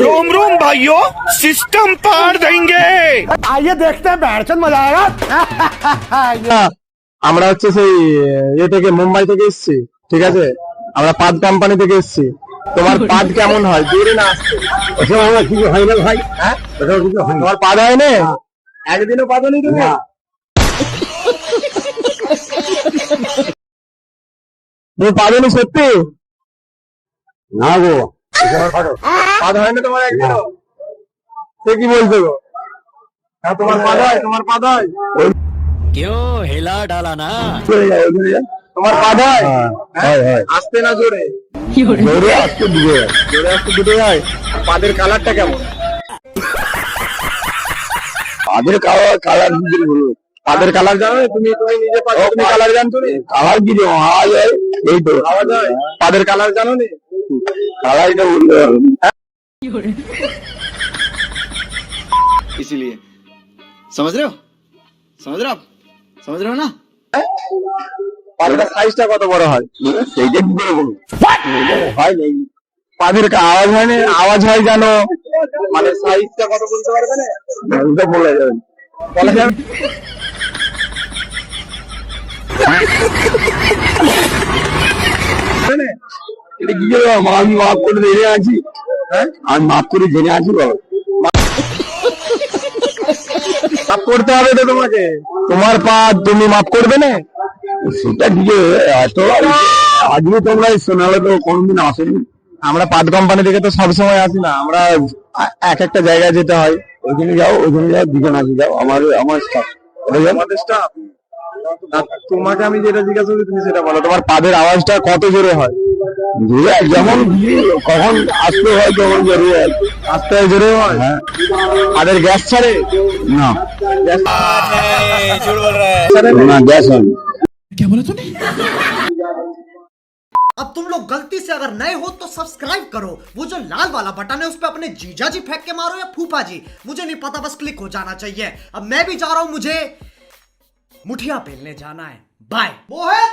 रोम रोम भाइयों सिस्टम पार देंगे आइए देखते हैं बैठ मजा आएगा আমরা হচ্ছে সেই ইয়ে থেকে মুম্বাই থেকে এসেছি ঠিক আছে আমরা পাদ কোম্পানি থেকে এসেছি তোমার পাদ কেমন হয় জোরে না আসছে ওসব আমার কিছু হয় না ভাই হ্যাঁ ওসব কিছু হয় না তোমার পাদ হয় না একদিনও পাদ নি তুমি না। তুমি পাদনি সত্যি না গো পাদের কালারটা পাদের কালার কালার বলব কালার জানো? তুমি তুমি নিজে কালার জানতো কালার কি আওয়াজ আওয়াজ হয়। তাদের কালার জানো নি? কালারটা বলতে হবে इसीलिए समझ रहे हो समझ रहे हो आप समझ रहे हो ना পাদের সাইজটা কত বড় হয় সেইটা কি করে বলবো হয় নাই পাদের কা- আওয়াজ হয় না আওয়াজ হয় জানো মানে সাইজটা কত বলতে পারবে না ওটা বলা যাবে না। বলা যাবে আমি মাফ করে জেনে আছি। হ্যাঁ? আমি মাফ করে জেনে আছি বাবা করতে হবে তো তোমাকে। তোমার পা তুমি মাফ করবে না? সেটা কি যে, এত আজকে তোমরা শোনালে তো কোনোদিন আসেনি। আমরা পাদ কোম্পানি থেকে তো সবসময় আসি না। আমরা এক একটা জায়গায় যেতে হয়। ওইখানে যাও ওইখানে যাও, দুজন আসি, যাও। আমার আমার স্টাফ তোমাকে আমি যেটা জিজ্ঞাসা করি, তুমি সেটা বলো। তোমার পাদের আওয়াজটা কত জোরে হয়? যে যেমন কখন আসতে হয় তখন জরুরি হয় আস্তে আস্তে জোরে হয় হ্যাঁ পাদের গ্যাস ছাড়ে না গ্যাস झूठ बोल रहा है ছাড়ে না? না গ্যাস হয় না। अब तुम लोग गलती से अगर नए हो तो सब्सक्राइब करो वो जो लाल वाला बटन है उस पर अपने जीजा जी फेंक के मारो या फूफा जी मुझे नहीं पता बस क्लिक हो जाना चाहिए अब मैं भी जा रहा हूं मुझे मुठिया पेलने जाना है बाय मोहित